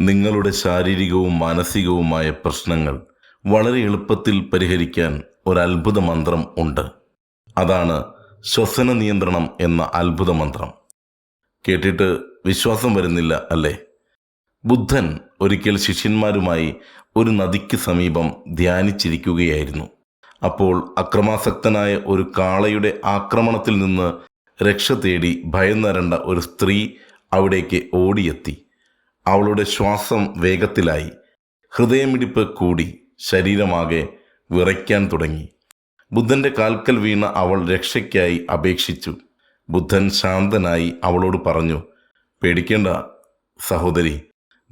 നിങ്ങളുടെ ശാരീരികവും മാനസികവുമായ പ്രശ്നങ്ങൾ വളരെ എളുപ്പത്തിൽ പരിഹരിക്കാൻ ഒരു അത്ഭുത മന്ത്രം ഉണ്ട്. അതാണ് ശ്വസന നിയന്ത്രണം എന്ന അത്ഭുത മന്ത്രം. കേട്ടിട്ട് വിശ്വാസം വരുന്നില്ല അല്ലേ? ബുദ്ധൻ ഒരിക്കൽ ശിഷ്യന്മാരുമായി ഒരു നദിക്ക് സമീപം ധ്യാനിച്ചിരിക്കുകയായിരുന്നു. അപ്പോൾ അക്രമാസക്തനായ ഒരു കാളയുടെ ആക്രമണത്തിൽ നിന്ന് രക്ഷ തേടി ഭയം നരണ്ട ഒരു സ്ത്രീ അവിടേക്ക് ഓടിയെത്തി. അവളുടെ ശ്വാസം വേഗത്തിലായി. ഹൃദയമിടിപ്പ് കൂടി ശരീരമാകെ വിറയ്ക്കാൻ തുടങ്ങി. ബുദ്ധന്റെ കാൽക്കൽ വീണ അവൾ രക്ഷയ്ക്കായി അപേക്ഷിച്ചു. ബുദ്ധൻ ശാന്തനായി അവളോട് പറഞ്ഞു പേടിക്കേണ്ട സഹോദരി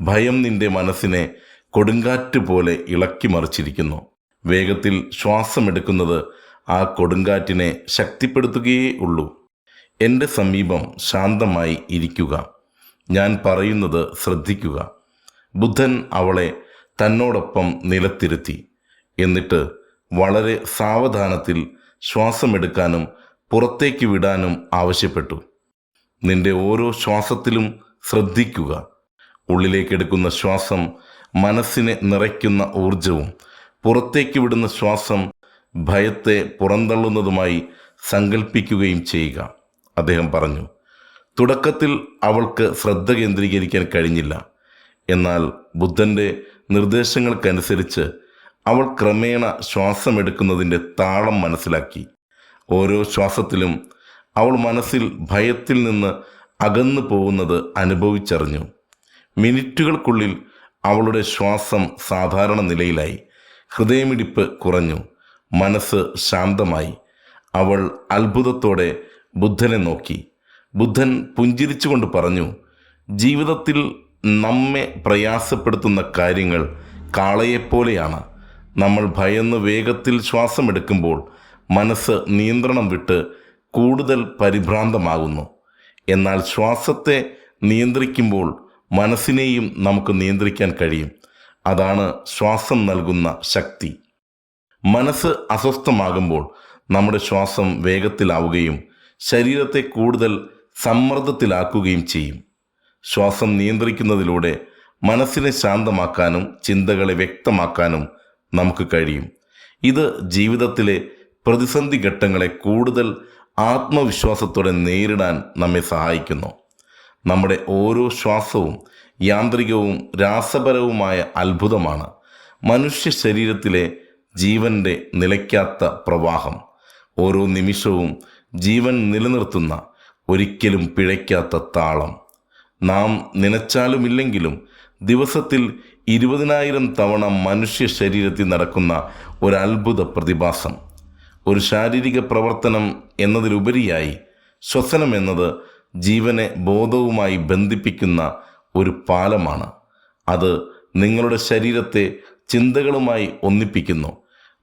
ഭയം നിന്റെ മനസ്സിനെ കൊടുങ്കാറ്റ് പോലെ ഇളക്കി മറിച്ചിരിക്കുന്നു. വേഗത്തിൽ ശ്വാസമെടുക്കുന്നത് ആ കൊടുങ്കാറ്റിനെ ശക്തിപ്പെടുത്തുകയേ ഉള്ളൂ. എന്റെ സമീപം ശാന്തമായി ഇരിക്കുക. ഞാൻ പറയുന്നത് ശ്രദ്ധിക്കുക. ബുദ്ധൻ അവളെ തന്നോടൊപ്പം നിലത്തിരുത്തി. എന്നിട്ട് വളരെ സാവധാനത്തിൽ ശ്വാസമെടുക്കാനും പുറത്തേക്ക് വിടാനും ആവശ്യപ്പെട്ടു. നിന്റെ ഓരോ ശ്വാസത്തിലും ശ്രദ്ധിക്കുക. ഉള്ളിലേക്കെടുക്കുന്ന ശ്വാസം മനസ്സിനെ നിറയ്ക്കുന്ന ഊർജവും പുറത്തേക്ക് വിടുന്ന ശ്വാസം ഭയത്തെ പുറന്തള്ളുന്നതുമായി സങ്കല്പിക്കുകയും ചെയ്യുക. അദ്ദേഹം പറഞ്ഞു തുടക്കത്തിൽ അവൾക്ക് ശ്രദ്ധ കേന്ദ്രീകരിക്കാൻ കഴിഞ്ഞില്ല. എന്നാൽ ബുദ്ധന്റെ നിർദ്ദേശങ്ങൾക്കനുസരിച്ച് അവൾ ക്രമേണ ശ്വാസമെടുക്കുന്നതിന്റെ താളം മനസ്സിലാക്കി. ഓരോ ശ്വാസത്തിലും അവൾ മനസ്സിൽ ഭയത്തിൽ നിന്ന് അകന്നു പോകുന്നത് അനുഭവിച്ചറിഞ്ഞു. മിനിറ്റുകൾക്കുള്ളിൽ അവളുടെ ശ്വാസം സാധാരണ നിലയിലായി. ഹൃദയമിടിപ്പ് കുറഞ്ഞു. മനസ്സ് ശാന്തമായി. അവൾ അത്ഭുതത്തോടെ ബുദ്ധനെ നോക്കി. ബുദ്ധൻ പുഞ്ചിരിച്ചുകൊണ്ട് പറഞ്ഞു ജീവിതത്തിൽ നമ്മെ പ്രയാസപ്പെടുത്തുന്ന കാര്യങ്ങൾ കാളയെപ്പോലെയാണ്. നമ്മൾ ഭയന്ന് വേഗത്തിൽ ശ്വാസമെടുക്കുമ്പോൾ മനസ്സ് നിയന്ത്രണം വിട്ട് കൂടുതൽ പരിഭ്രാന്തമാകുന്നു. എന്നാൽ ശ്വാസത്തെ നിയന്ത്രിക്കുമ്പോൾ മനസ്സിനെയും നമുക്ക് നിയന്ത്രിക്കാൻ കഴിയും. അതാണ് ശ്വാസം നൽകുന്ന ശക്തി. മനസ്സ് അസ്വസ്ഥമാകുമ്പോൾ നമ്മുടെ ശ്വാസം വേഗത്തിലാവുകയും ശരീരത്തെ കൂടുതൽ സമ്മർദ്ദത്തിലാക്കുകയും ചെയ്യും. ശ്വാസം നിയന്ത്രിക്കുന്നതിലൂടെ മനസ്സിനെ ശാന്തമാക്കാനും ചിന്തകളെ വ്യക്തമാക്കാനും നമുക്ക് കഴിയും. ഇത് ജീവിതത്തിലെ പ്രതിസന്ധി ഘട്ടങ്ങളെ കൂടുതൽ ആത്മവിശ്വാസത്തോടെ നേരിടാൻ നമ്മെ സഹായിക്കുന്നു. നമ്മുടെ ഓരോ ശ്വാസവും യാന്ത്രികവും രാസപരവുമായ അത്ഭുതമാണ്. മനുഷ്യ ശരീരത്തിലെ ജീവന്റെ നിലയ്ക്കാത്ത പ്രവാഹം. ഓരോ നിമിഷവും ജീവൻ നിലനിർത്തുന്ന ഒരിക്കലും പിഴയ്ക്കാത്ത താളം. നാം നനച്ചാലുമില്ലെങ്കിലും ദിവസത്തിൽ ഇരുപതിനായിരം തവണ മനുഷ്യ ശരീരത്തിൽ നടക്കുന്ന ഒരു പ്രതിഭാസം. ഒരു ശാരീരിക പ്രവർത്തനം എന്നതിലുപരിയായി ശ്വസനം എന്നത് ജീവനെ ബോധവുമായി ബന്ധിപ്പിക്കുന്ന ഒരു പാലമാണ്. അത് നിങ്ങളുടെ ശരീരത്തെ ചിന്തകളുമായി ഒന്നിപ്പിക്കുന്നു.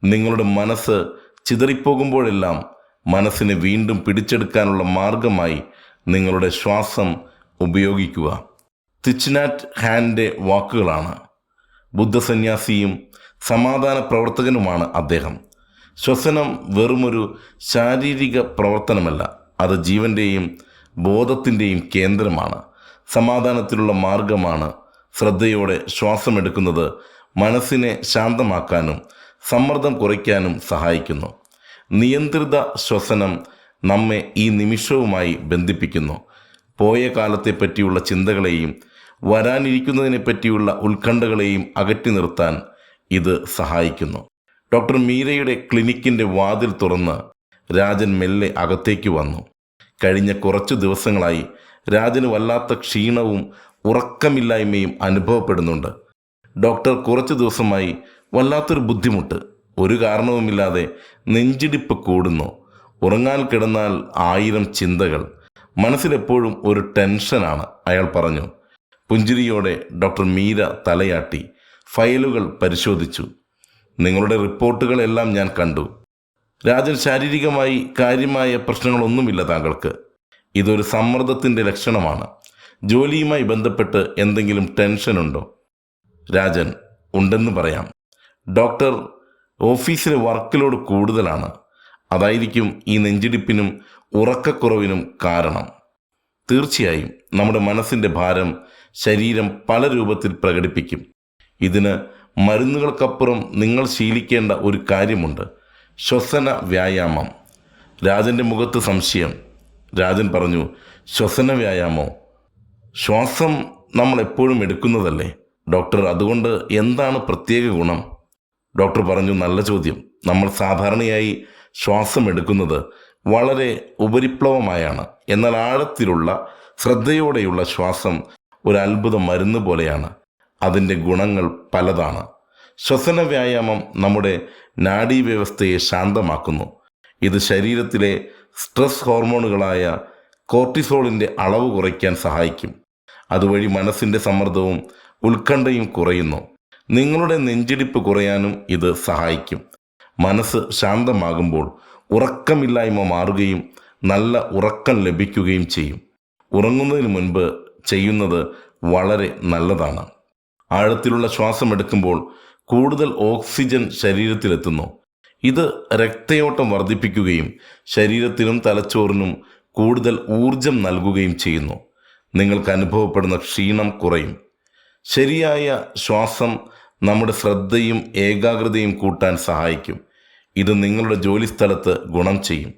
നിങ്ങളുടെ മനസ്സ് ചിതറിപ്പോകുമ്പോഴെല്ലാം മനസ്സിനെ വീണ്ടും പിടിച്ചെടുക്കാനുള്ള മാർഗമായി നിങ്ങളുടെ ശ്വാസം ഉപയോഗിക്കുക. തിച്ച്നാറ്റ് ഹാന്റെ വാക്കുകളാണ്. ബുദ്ധസന്യാസിയും സമാധാന പ്രവർത്തകനുമാണ് അദ്ദേഹം. ശ്വസനം വെറുമൊരു ശാരീരിക പ്രവർത്തനമല്ല അത് ജീവന്റെയും ബോധത്തിന്റെയും കേന്ദ്രമാണ്. സമാധാനത്തിലുള്ള മാർഗമാണ് ശ്രദ്ധയോടെ ശ്വാസമെടുക്കുന്നത് മനസ്സിനെ ശാന്തമാക്കാനും സമ്മർദ്ദം കുറയ്ക്കാനും സഹായിക്കുന്നു. നിയന്ത്രിത ശ്വസനം നമ്മെ ഈ നിമിഷവുമായി ബന്ധിപ്പിക്കുന്നു. പോയ കാലത്തെ പറ്റിയുള്ള ചിന്തകളെയും വരാനിരിക്കുന്നതിനെ പറ്റിയുള്ള ഉത്കണ്ഠകളെയും അകറ്റി നിർത്താൻ ഇത് സഹായിക്കുന്നു. ഡോക്ടർ മീരയുടെ ക്ലിനിക്കിന്റെ വാതിൽ തുറന്ന് രാജൻ മെല്ലെ അകത്തേക്ക് വന്നു. കഴിഞ്ഞ കുറച്ചു ദിവസങ്ങളായി രാജന് വല്ലാത്ത ക്ഷീണവും ഉറക്കമില്ലായ്മയും അനുഭവപ്പെടുന്നുണ്ട്. ഡോക്ടർ കുറച്ചു ദിവസമായി വല്ലാത്തൊരു ബുദ്ധിമുട്ട്. ഒരു കാരണവുമില്ലാതെ നെഞ്ചിടിപ്പ് കൂടുന്നു. ഉറങ്ങാൻ കിടന്നാൽ ആയിരം ചിന്തകൾ. മനസ്സിലെപ്പോഴും ഒരു ടെൻഷനാണ് അയാൾ പറഞ്ഞു. പുഞ്ചിരിയോടെ ഡോക്ടർ മീര തലയാട്ടി. ഫയലുകൾ പരിശോധിച്ചു. നിങ്ങളുടെ റിപ്പോർട്ടുകളെല്ലാം ഞാൻ കണ്ടു. രാജൻ ശാരീരികമായി കാര്യമായ പ്രശ്നങ്ങളൊന്നുമില്ല താങ്കൾക്ക്. ഇതൊരു സമ്മർദ്ദത്തിന്റെ ലക്ഷണമാണ്. ജോലിയുമായി ബന്ധപ്പെട്ട് എന്തെങ്കിലും ടെൻഷനുണ്ടോ? രാജൻ ഉണ്ടെന്ന് പറയാം. ഡോക്ടർ ഓഫീസിലെ വർക്ക്ലോഡ് കൂടുതലാണ്. അതായിരിക്കും ഈ നെഞ്ചിടിപ്പിനും ഉറക്കക്കുറവിനും കാരണം. തീർച്ചയായും നമ്മുടെ മനസ്സിന്റെ ഭാരം ശരീരം പല രൂപത്തിൽ പ്രകടിപ്പിക്കും. ഇതിന് മരുന്നുകൾക്കപ്പുറം നിങ്ങൾ ശീലിക്കേണ്ട ഒരു കാര്യമുണ്ട്. ശ്വസന വ്യായാമം. രാജന്റെ മുഖത്ത് സംശയം. രാജൻ പറഞ്ഞു ശ്വസന വ്യായാമോ? ശ്വാസം നമ്മൾ എപ്പോഴും എടുക്കുന്നതല്ലേ? ഡോക്ടർ അതുകൊണ്ട് എന്താണ് പ്രത്യേക ഗുണം? ഡോക്ടർ പറഞ്ഞു നല്ല ചോദ്യം. നമ്മൾ സാധാരണയായി ശ്വാസം എടുക്കുന്നത് വളരെ ഉപരിപ്ലവമായാണ്. എന്നാൽ ആഴത്തിലുള്ള ശ്രദ്ധയോടെയുള്ള ശ്വാസം ഒരു അത്ഭുത മരുന്ന് പോലെയാണ്. അതിന്റെ ഗുണങ്ങൾ പലതാണ്. ശ്വസന വ്യായാമം നമ്മുടെ നാഡീവ്യവസ്ഥയെ ശാന്തമാക്കുന്നു. ഇത് ശരീരത്തിലെ സ്ട്രെസ് ഹോർമോണുകളായ കോർട്ടിസോളിന്റെ അളവ് കുറയ്ക്കാൻ സഹായിക്കും. അതുവഴി മനസ്സിന്റെ സമ്മർദ്ദവും ഉത്കണ്ഠയും കുറയുന്നു. നിങ്ങളുടെ നെഞ്ചിടിപ്പ് കുറയാനും ഇത് സഹായിക്കും. മനസ്സ് ശാന്തമാകുമ്പോൾ ഉറക്കമില്ലായ്മ മാറുകയും നല്ല ഉറക്കം ലഭിക്കുകയും ചെയ്യും. ഉറങ്ങുന്നതിന് മുൻപ് ചെയ്യുന്നത് വളരെ നല്ലതാണ്. ആഴത്തിലുള്ള ശ്വാസം എടുക്കുമ്പോൾ കൂടുതൽ ഓക്സിജൻ ശരീരത്തിലെത്തുന്നു. ഇത് രക്തയോട്ടം വർദ്ധിപ്പിക്കുകയും ശരീരത്തിനും തലച്ചോറിനും കൂടുതൽ ഊർജം നൽകുകയും ചെയ്യുന്നു. നിങ്ങൾക്ക് അനുഭവപ്പെടുന്ന ക്ഷീണം കുറയും. ശരിയായ ശ്വാസം നമ്മുടെ ശ്രദ്ധയും ഏകാഗ്രതയും കൂട്ടാൻ സഹായിക്കും. ഇത് നിങ്ങളുടെ ജോലിസ്ഥലത്ത് ഗുണം ചെയ്യും.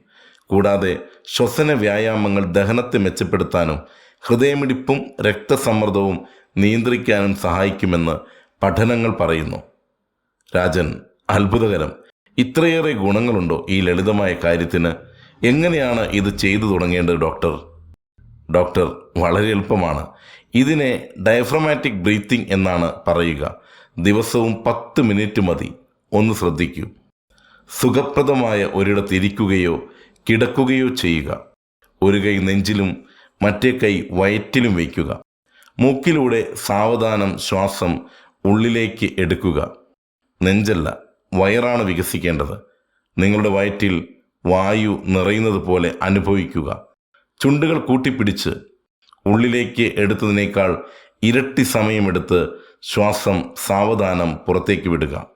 കൂടാതെ ശ്വസന വ്യായാമങ്ങൾ ദഹനത്തെ മെച്ചപ്പെടുത്താനും ഹൃദയമിടിപ്പും രക്തസമ്മർദ്ദവും നിയന്ത്രിക്കാനും സഹായിക്കുമെന്ന് പഠനങ്ങൾ പറയുന്നു. രാജൻ അത്ഭുതകരം. ഇത്രയേറെ ഗുണങ്ങളുണ്ടോ ഈ ലളിതമായ കാര്യത്തിന്? എങ്ങനെയാണ് ഇത് ചെയ്തു തുടങ്ങേണ്ടത് ഡോക്ടർ? ഡോക്ടർ വളരെ എളുപ്പമാണ്. ഇതിനെ ഡയഫ്രമാറ്റിക് ബ്രീത്തിങ് എന്നാണ് പറയുക. ദിവസവും പത്ത് മിനിറ്റ് മതി. ഒന്ന് ശ്രദ്ധിക്കൂ. സുഖപ്രദമായ ഒരിടത്ത് ഇരിക്കുകയോ കിടക്കുകയോ ചെയ്യുക. ഒരു കൈ നെഞ്ചിലും മറ്റേ കൈ വയറ്റിലും വയ്ക്കുക. മൂക്കിലൂടെ സാവധാനം ശ്വാസം ഉള്ളിലേക്ക് എടുക്കുക. നെഞ്ചല്ല വയറാണ് വികസിക്കേണ്ടത്. നിങ്ങളുടെ വയറ്റിൽ വായു നിറയുന്നത് പോലെ അനുഭവിക്കുക. ചുണ്ടുകൾ കൂട്ടിപ്പിടിച്ച് ഉള്ളിലേക്ക് എടുത്തതിനേക്കാൾ ഇരട്ടി സമയമെടുത്ത് ശ്വാസം സാവധാനം പുറത്തേക്ക് വിടുക.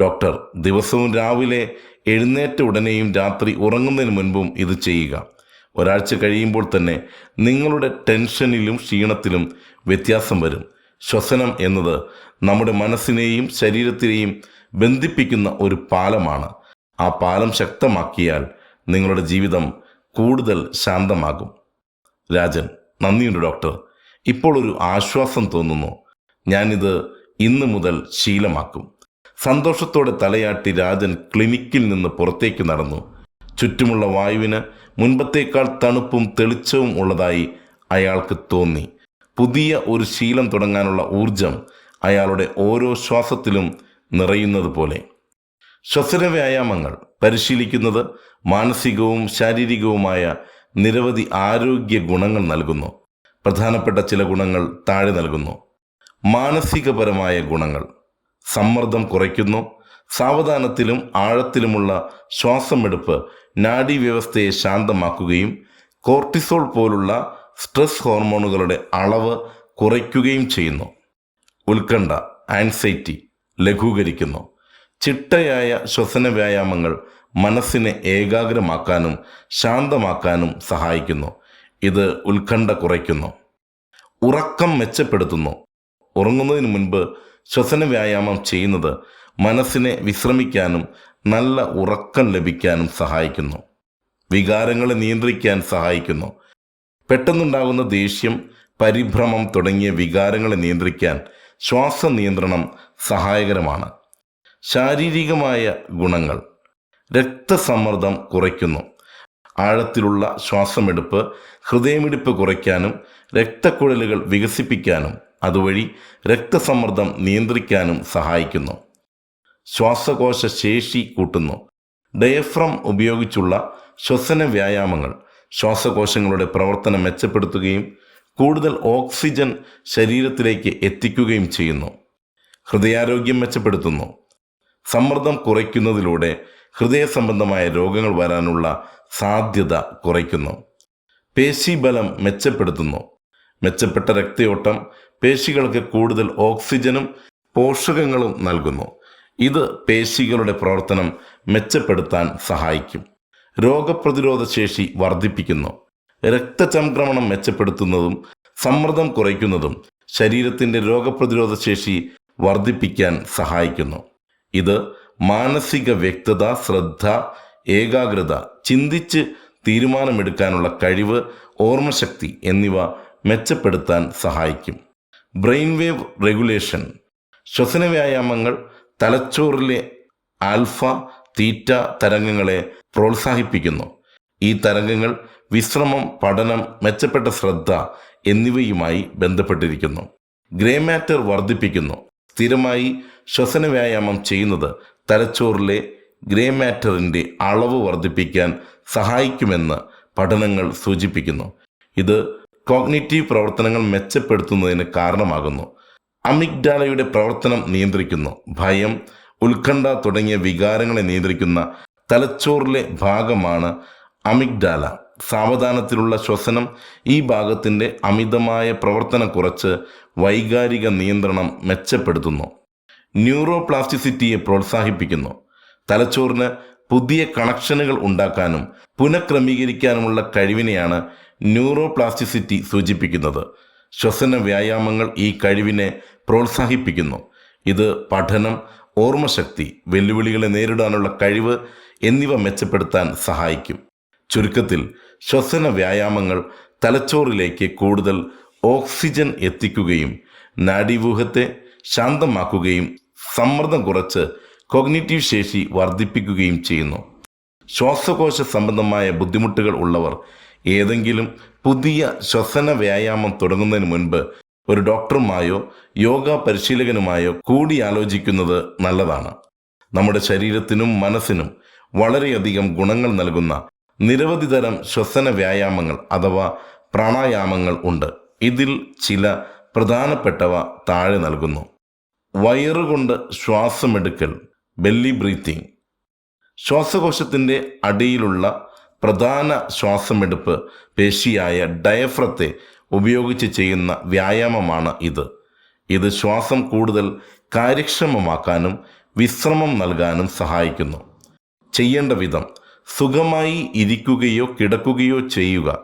ഡോക്ടർ ദിവസവും രാവിലെ എഴുന്നേറ്റ ഉടനെയും രാത്രി ഉറങ്ങുന്നതിന് മുൻപും ഇത് ചെയ്യുക. ഒരാഴ്ച കഴിയുമ്പോൾ തന്നെ നിങ്ങളുടെ ടെൻഷനിലും ക്ഷീണത്തിലും വ്യത്യാസം വരും. ശ്വസനം എന്നത് നമ്മുടെ മനസ്സിനെയും ശരീരത്തിനെയും ബന്ധിപ്പിക്കുന്ന ഒരു പാലമാണ്. ആ പാലം ശക്തമാക്കിയാൽ നിങ്ങളുടെ ജീവിതം കൂടുതൽ ശാന്തമാകും. രാജൻ നന്ദിയുണ്ട് ഡോക്ടർ. ഇപ്പോൾ ഒരു ആശ്വാസം തോന്നുന്നു. ഞാനിത് ഇന്ന് മുതൽ ശീലമാക്കും. സന്തോഷത്തോടെ തലയാട്ടി രാജൻ ക്ലിനിക്കിൽ നിന്ന് പുറത്തേക്ക് നടന്നു. ചുറ്റുമുള്ള വായുവിന് മുൻപത്തേക്കാൾ തണുപ്പും തെളിച്ചവും ഉള്ളതായി അയാൾക്ക് തോന്നി. പുതിയ ഒരു ശീലം തുടങ്ങാനുള്ള ഊർജം അയാളുടെ ഓരോ ശ്വാസത്തിലും നിറയുന്നത് പോലെ. ശ്വസന വ്യായാമങ്ങൾ പരിശീലിക്കുന്നത് മാനസികവും ശാരീരികവുമായ നിരവധി ആരോഗ്യ ഗുണങ്ങൾ നൽകുന്നു. പ്രധാനപ്പെട്ട ചില ഗുണങ്ങൾ താഴെ നൽകുന്നു. മാനസികപരമായ ഗുണങ്ങൾ. സമ്മർദ്ദം കുറയ്ക്കുന്നു. സാവധാനത്തിലും ആഴത്തിലുമുള്ള ശ്വാസമെടുപ്പ് നാഡീവ്യവസ്ഥയെ ശാന്തമാക്കുകയും കോർട്ടിസോൾ പോലുള്ള സ്ട്രെസ് ഹോർമോണുകളുടെ അളവ് കുറയ്ക്കുകയും ചെയ്യുന്നു. ഉത്കണ്ഠ ആൻസൈറ്റി ലഘൂകരിക്കുന്നു. ചിട്ടയായ ശ്വസന വ്യായാമങ്ങൾ മനസ്സിനെ ഏകാഗ്രമാക്കാനും ശാന്തമാക്കാനും സഹായിക്കുന്നു. ഇത് ഉത്കണ്ഠ കുറയ്ക്കുന്നു. ഉറക്കം മെച്ചപ്പെടുത്തുന്നു. ഉറങ്ങുന്നതിന് മുൻപ് ശ്വസന വ്യായാമം ചെയ്യുന്നത് മനസ്സിനെ വിശ്രമിക്കാനും നല്ല ഉറക്കം ലഭിക്കാനും സഹായിക്കുന്നു. വികാരങ്ങളെ നിയന്ത്രിക്കാൻ സഹായിക്കുന്നു. പെട്ടെന്നുണ്ടാകുന്ന ദേഷ്യം പരിഭ്രമം തുടങ്ങിയ വികാരങ്ങളെ നിയന്ത്രിക്കാൻ ശ്വാസ നിയന്ത്രണം സഹായകരമാണ്. ശാരീരികമായ ഗുണങ്ങൾ. രക്തസമ്മർദ്ദം കുറയ്ക്കുന്നു. ആഴത്തിലുള്ള ശ്വാസമെടുപ്പ് ഹൃദയമിടിപ്പ് കുറയ്ക്കാനും രക്തക്കുഴലുകൾ വികസിപ്പിക്കാനും അതുവഴി രക്തസമ്മർദ്ദം നിയന്ത്രിക്കാനും സഹായിക്കുന്നു. ശ്വാസകോശ ശേഷി കൂട്ടുന്നു. ഡയഫ്രം ഉപയോഗിച്ചുള്ള ശ്വസന വ്യായാമങ്ങൾ ശ്വാസകോശങ്ങളുടെ പ്രവർത്തനം മെച്ചപ്പെടുത്തുകയും കൂടുതൽ ഓക്സിജൻ ശരീരത്തിലേക്ക് എത്തിക്കുകയും ചെയ്യുന്നു. ഹൃദയാരോഗ്യം മെച്ചപ്പെടുത്തുന്നു. സമ്മർദ്ദം കുറയ്ക്കുന്നതിലൂടെ ഹൃദയ സംബന്ധമായ രോഗങ്ങൾ വരാനുള്ള സാധ്യത കുറയ്ക്കുന്നു. പേശിബലം മെച്ചപ്പെടുത്തുന്നു. മെച്ചപ്പെട്ട രക്തയോട്ടം പേശികൾക്ക് കൂടുതൽ ഓക്സിജനും പോഷകങ്ങളും നൽകുന്നു. ഇത് പേശികളുടെ പ്രവർത്തനം മെച്ചപ്പെടുത്താൻ സഹായിക്കും. രോഗപ്രതിരോധ ശേഷി വർദ്ധിപ്പിക്കുന്നു. രക്തചംക്രമണം മെച്ചപ്പെടുത്തുന്നതും സമ്മർദ്ദം കുറയ്ക്കുന്നതും ശരീരത്തിന്റെ രോഗപ്രതിരോധ ശേഷി വർദ്ധിപ്പിക്കാൻ സഹായിക്കുന്നു. ഇത് മാനസിക വ്യക്തത ശ്രദ്ധ ഏകാഗ്രത ചിന്തിച്ച് തീരുമാനമെടുക്കാനുള്ള കഴിവ് ഓർമ്മശക്തി എന്നിവ മെച്ചപ്പെടുത്താൻ സഹായിക്കും. Brain wave regulation. ശ്വസന വ്യായാമങ്ങൾ തലച്ചോറിലെ ആൽഫ തീറ്റ തരംഗങ്ങളെ പ്രോത്സാഹിപ്പിക്കുന്നു. ഈ തരംഗങ്ങൾ വിശ്രമം പഠനം മെച്ചപ്പെട്ട ശ്രദ്ധ എന്നിവയുമായി ബന്ധപ്പെട്ടിരിക്കുന്നു. ഗ്രേ മാറ്റർ വർദ്ധിപ്പിക്കുന്നു. സ്ഥിരമായി ശ്വസന വ്യായാമം ചെയ്യുന്നത് തലച്ചോറിലെ ഗ്രേ മാറ്ററിന്റെ അളവ് വർദ്ധിപ്പിക്കാൻ സഹായിക്കുമെന്ന് പഠനങ്ങൾ സൂചിപ്പിക്കുന്നു. ഇത് കോഗ്നിറ്റീവ് പ്രവർത്തനങ്ങൾ മെച്ചപ്പെടുത്തുന്നതിന് കാരണമാകുന്നു. അമിഗ്ഡാലയുടെ പ്രവർത്തനം നിയന്ത്രിക്കുന്നു. ഭയം ഉത്കണ്ഠ തുടങ്ങിയ വികാരങ്ങളെ നിയന്ത്രിക്കുന്ന തലച്ചോറിലെ ഭാഗമാണ് അമിഗ്ഡാല. സാവധാനത്തിലുള്ള ശ്വസനം ഈ ഭാഗത്തിന്റെ അമിതമായ പ്രവർത്തനം കുറച്ച് വൈകാരിക നിയന്ത്രണം മെച്ചപ്പെടുത്തുന്നു. ന്യൂറോ പ്ലാസ്റ്റിസിറ്റിയെ പ്രോത്സാഹിപ്പിക്കുന്നു. തലച്ചോറിന് പുതിയ കണക്ഷനുകൾ ഉണ്ടാക്കാനും പുനഃക്രമീകരിക്കാനുമുള്ള കഴിവിനെയാണ് ന്യൂറോപ്ലാസ്റ്റിസിറ്റി സൂചിപ്പിക്കുന്നത്. ശ്വസന വ്യായാമങ്ങൾ ഈ കഴിവിനെ പ്രോത്സാഹിപ്പിക്കുന്നു. ഇത് പഠനം ഓർമ്മശക്തി വെല്ലുവിളികളെ നേരിടാനുള്ള കഴിവ് എന്നിവ മെച്ചപ്പെടുത്താൻ സഹായിക്കും. ചുരുക്കത്തിൽ ശ്വസന വ്യായാമങ്ങൾ തലച്ചോറിലേക്ക് കൂടുതൽ ഓക്സിജൻ എത്തിക്കുകയും നാഡീവ്യൂഹത്തെ ശാന്തമാക്കുകയും സമ്മർദ്ദം കുറച്ച് കൊഗ്നിറ്റീവ് ശേഷി വർദ്ധിപ്പിക്കുകയും ചെയ്യുന്നു. ശ്വാസകോശ സംബന്ധമായ ബുദ്ധിമുട്ടുകൾ ഉള്ളവർ ഏതെങ്കിലും പുതിയ ശ്വസന വ്യായാമം തുടങ്ങുന്നതിന് മുൻപ് ഒരു ഡോക്ടറുമായോ യോഗ പരിശീലകനുമായോ കൂടിയാലോചിക്കുന്നത് നല്ലതാണ്. നമ്മുടെ ശരീരത്തിനും മനസ്സിനും വളരെയധികം ഗുണങ്ങൾ നൽകുന്ന നിരവധി തരം ശ്വസന വ്യായാമങ്ങൾ അഥവാ പ്രാണായാമങ്ങൾ ഉണ്ട്. ഇതിൽ ചില പ്രധാനപ്പെട്ടവ താഴെ നൽകുന്നു. വയറുകൊണ്ട് ശ്വാസമെടുക്കൽ ബെല്ലി ബ്രീത്തിങ് ശ്വാസകോശത്തിന്റെ അടിയിലുള്ള പ്രധാന ശ്വാസമെടുപ്പ് പേശിയായ ഡയഫ്രത്തെ ഉപയോഗിച്ച് ചെയ്യുന്ന വ്യായാമമാണ് ഇത്. ഇത് ശ്വാസം കൂടുതൽ കാര്യക്ഷമമാക്കാനും വിശ്രമം നൽകാനും സഹായിക്കുന്നു. ചെയ്യേണ്ട വിധം സുഖമായി ഇരിക്കുകയോ കിടക്കുകയോ ചെയ്യുക.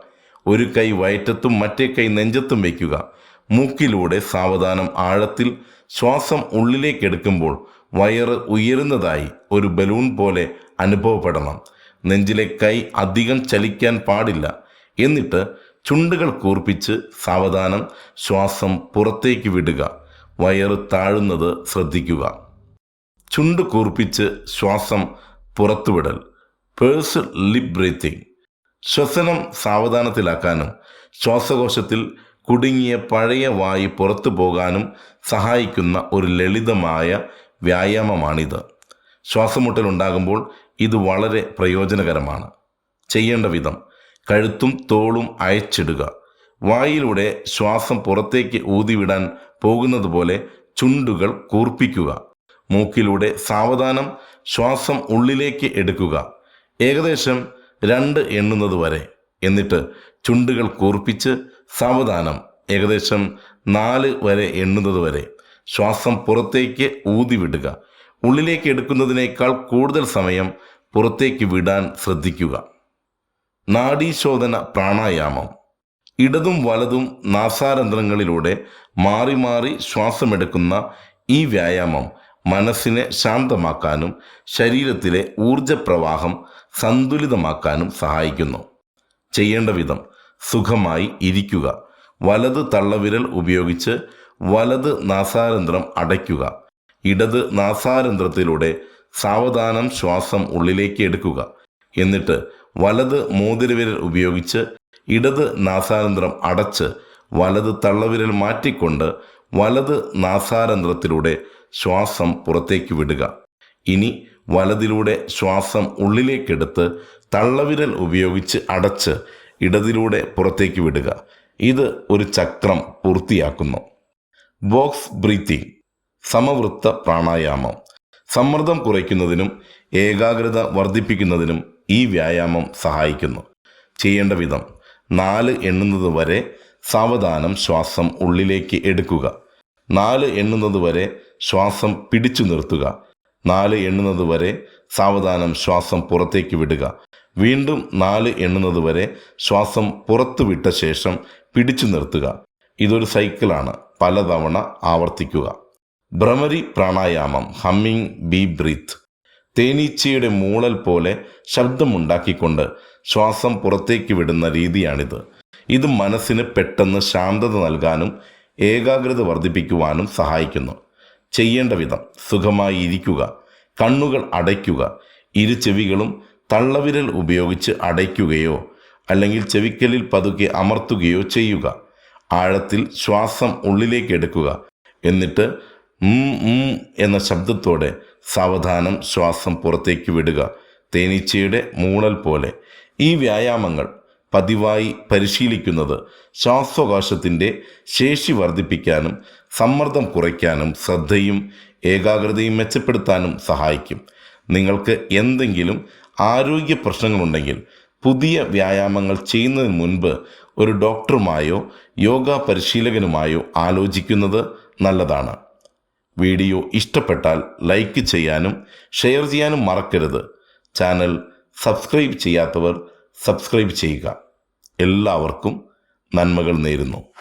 ഒരു കൈ വയറ്റത്തും മറ്റേ കൈ നെഞ്ചത്തും വയ്ക്കുക. മൂക്കിലൂടെ സാവധാനം ആഴത്തിൽ ശ്വാസം ഉള്ളിലേക്കെടുക്കുമ്പോൾ വയറ് ഉയരുന്നതായി ഒരു ബലൂൺ പോലെ അനുഭവപ്പെടണം. നെഞ്ചിലെ കൈ അധികം ചലിക്കാൻ പാടില്ല. എന്നിട്ട് ചുണ്ടുകൾ കൂർപ്പിച്ച് സാവധാനം ശ്വാസം പുറത്തേക്ക് വിടുക. വയറ് താഴുന്നത് ശ്രദ്ധിക്കുക. ചുണ്ട് കൂർപ്പിച്ച് ശ്വാസം പുറത്തുവിടൽ. Purse lip breathing. ശ്വസനം സാവധാനത്തിലാക്കാനും ശ്വാസകോശത്തിൽ കുടുങ്ങിയ പഴയ വായു പുറത്തു പോകാനും സഹായിക്കുന്ന ഒരു ലളിതമായ വ്യായാമമാണിത്. ശ്വാസമുട്ടൽ ഉണ്ടാകുമ്പോൾ ഇത് വളരെ പ്രയോജനകരമാണ്. ചെയ്യേണ്ട വിധം കഴുത്തും തോളും അയച്ചിടുക. വായിലൂടെ ശ്വാസം പുറത്തേക്ക് ഊതിവിടാൻ പോകുന്നത് പോലെ ചുണ്ടുകൾ കൂർപ്പിക്കുക. മൂക്കിലൂടെ സാവധാനം ശ്വാസം ഉള്ളിലേക്ക് എടുക്കുക. ഏകദേശം രണ്ട് എണ്ണുന്നത് വരെ. എന്നിട്ട് ചുണ്ടുകൾ കൂർപ്പിച്ച് സാവധാനം ഏകദേശം നാല് വരെ എണ്ണുന്നത് വരെ. ശ്വാസം പുറത്തേക്ക് ഊതി വിടുക ഉള്ളിലേക്ക് എടുക്കുന്നതിനേക്കാൾ കൂടുതൽ സമയം പുറത്തേക്ക് വിടാൻ ശ്രദ്ധിക്കുക. നാഡീശോധന പ്രാണായാമം. ഇടതും വലതും നാസാരന്ധ്രങ്ങളിലൂടെ മാറി മാറി ശ്വാസമെടുക്കുന്ന ഈ വ്യായാമം മനസ്സിനെ ശാന്തമാക്കാനും ശരീരത്തിലെ ഊർജപ്രവാഹം സന്തുലിതമാക്കാനും സഹായിക്കുന്നു. ചെയ്യേണ്ട വിധം സുഖമായി ഇരിക്കുക. വലത് തള്ളവിരൽ ഉപയോഗിച്ച് വലത് നാസാരന്ധ്രം അടയ്ക്കുക. ഇടത് നാസാരന്ധ്രത്തിലൂടെ സാവധാനം ശ്വാസം ഉള്ളിലേക്ക് എടുക്കുക. എന്നിട്ട് വലത് മോതിരവിരൽ ഉപയോഗിച്ച് ഇടത് നാസാരന്ധ്രം അടച്ച് വലത് തള്ളവിരൽ മാറ്റിക്കൊണ്ട് വലത് നാസാരന്ധ്രത്തിലൂടെ ശ്വാസം പുറത്തേക്ക് വിടുക. ഇനി വലതിലൂടെ ശ്വാസം ഉള്ളിലേക്കെടുത്ത് തള്ളവിരൽ ഉപയോഗിച്ച് അടച്ച് ഇടതിലൂടെ പുറത്തേക്ക് വിടുക. ഇത് ഒരു ചക്രം പൂർത്തിയാക്കുന്നു. Box breathing. സമവൃത്ത പ്രാണായാമം. സമ്മർദ്ദം കുറയ്ക്കുന്നതിനും ഏകാഗ്രത വർദ്ധിപ്പിക്കുന്നതിനും ഈ വ്യായാമം സഹായിക്കുന്നു. ചെയ്യേണ്ട വിധം. നാല് എണ്ണുന്നത് വരെ സാവധാനം ശ്വാസം ഉള്ളിലേക്ക് എടുക്കുക. നാല് എണ്ണുന്നത് വരെ ശ്വാസം പിടിച്ചു നിർത്തുക. നാല് എണ്ണുന്നത് വരെ സാവധാനം ശ്വാസം പുറത്തേക്ക് വിടുക. വീണ്ടും നാല് എണ്ണുന്നത് വരെ ശ്വാസം പുറത്തു വിട്ട ശേഷം പിടിച്ചു നിർത്തുക. ഇതൊരു സൈക്കിളാണ്. പലതവണ ആവർത്തിക്കുക. ഭ്രമരി പ്രാണായാമം ഹമ്മിങ് ബി ബ്രീത്ത്. തേനീച്ചയുടെ മൂളൽ പോലെ ശബ്ദമുണ്ടാക്കിക്കൊണ്ട് ശ്വാസം പുറത്തേക്ക് വിടുന്ന രീതിയാണിത്. ഇത് മനസ്സിന് പെട്ടെന്ന് ശാന്തത നൽകാനും ഏകാഗ്രത വർദ്ധിപ്പിക്കുവാനും സഹായിക്കുന്നു. ചെയ്യേണ്ട വിധം സുഖമായി ഇരിക്കുക കണ്ണുകൾ അടയ്ക്കുക ഇരു ചെവികളും തള്ളവിരൽ ഉപയോഗിച്ച് അടയ്ക്കുകയോ അല്ലെങ്കിൽ ചെവിക്കലിൽ പതുക്കെ അമർത്തുകയോ ചെയ്യുക. ആഴത്തിൽ ശ്വാസം ഉള്ളിലേക്ക് എടുക്കുക. എന്നിട്ട് എന്ന ശബ്ദത്തോടെ സാവധാനം ശ്വാസം പുറത്തേക്ക് വിടുക. തേനീച്ചയുടെ മൂളൽ പോലെ. ഈ വ്യായാമങ്ങൾ പതിവായി പരിശീലിക്കുന്നത് ശ്വാസോകാശത്തിന്റെ ശേഷി വർദ്ധിപ്പിക്കാനും സമ്മർദ്ദം കുറയ്ക്കാനും ശ്രദ്ധയും ഏകാഗ്രതയും മെച്ചപ്പെടുത്താനും സഹായിക്കും. നിങ്ങൾക്ക് എന്തെങ്കിലും ആരോഗ്യ പ്രശ്നങ്ങളുണ്ടെങ്കിൽ പുതിയ വ്യായാമങ്ങൾ ചെയ്യുന്നതിന് മുൻപ് ഒരു ഡോക്ടറുമായോ യോഗ പരിശീലകനുമായോ ആലോചിക്കുന്നത് നല്ലതാണ്. വീഡിയോ ഇഷ്ടപ്പെട്ടാൽ ലൈക്ക് ചെയ്യാനും ഷെയർ ചെയ്യാനും മറക്കരുത്. ചാനൽ സബ്സ്ക്രൈബ് ചെയ്യാത്തവർ സബ്സ്ക്രൈബ് ചെയ്യുക. എല്ലാവർക്കും നന്മകൾ നേരുന്നു.